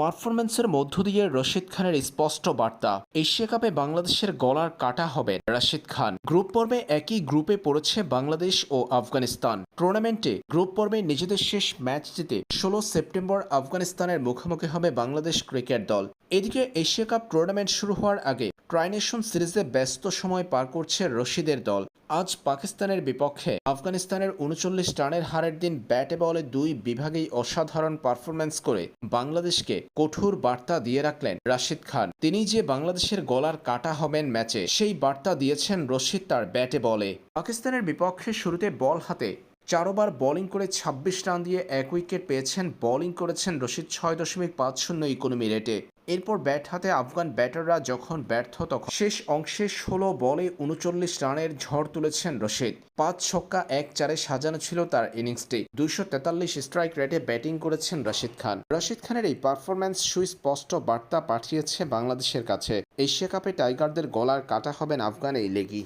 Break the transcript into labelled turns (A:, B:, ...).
A: পারফরম্যান্সের মধ্য দিয়ে রশিদ খানের স্পষ্ট বার্তা। এশিয়া কাপে বাংলাদেশের গলার কাটা হবে রশিদ খান। গ্রুপ পর্বে একই গ্রুপে পড়েছে বাংলাদেশ ও আফগানিস্তান। টুর্নামেন্টে গ্রুপ পর্বে নিজেদের শেষ ম্যাচ জিতে ষোলো সেপ্টেম্বর আফগানিস্তানের মুখোমুখি হবে বাংলাদেশ ক্রিকেট দল। এদিকে এশিয়া কাপ টুর্নামেন্ট শুরু হওয়ার আগে ট্রাইনেশন সিরিজে ব্যস্ত সময় পার করছে রশিদের দল। আজ পাকিস্তানের বিপক্ষে আফগানিস্তানের উনচল্লিশ রানের হারের দিন ব্যাটে বলে দুই বিভাগেই অসাধারণ পারফরম্যান্স করে বাংলাদেশকে কঠোর বার্তা দিয়ে রাখলেন রাশিদ খান। তিনি যে বাংলাদেশের গলার কাটা হবেন ম্যাচে, সেই বার্তা দিয়েছেন রশিদ তার ব্যাটে বলে। পাকিস্তানের বিপক্ষে শুরুতে বল হাতে চারোবার বোলিং করে ২৬ রান দিয়ে এক উইকেট পেয়েছেন। বোলিং করেছেন রশিদ ছয় দশমিক পাঁচ শূন্য ইকোনমি রেটে। এরপর ব্যাট হাতে আফগান ব্যাটাররা যখন ব্যর্থ, তখন শেষ অংশে ষোলো বলে উনচল্লিশ রানের ঝড় তুলেছেন রশিদ। পাঁচ ছক্কা, এক চারে সাজানো ছিল তার ইনিংসটি। দুইশো তেতাল্লিশ স্ট্রাইক রেটে ব্যাটিং করেছেন রশিদ খান। রশিদ খানের এই পারফরম্যান্স সুস্পষ্ট বার্তা পাঠিয়েছে বাংলাদেশের কাছে। এশিয়া কাপে টাইগারদের গলার কাটা হবেন আফগান এই লেগি।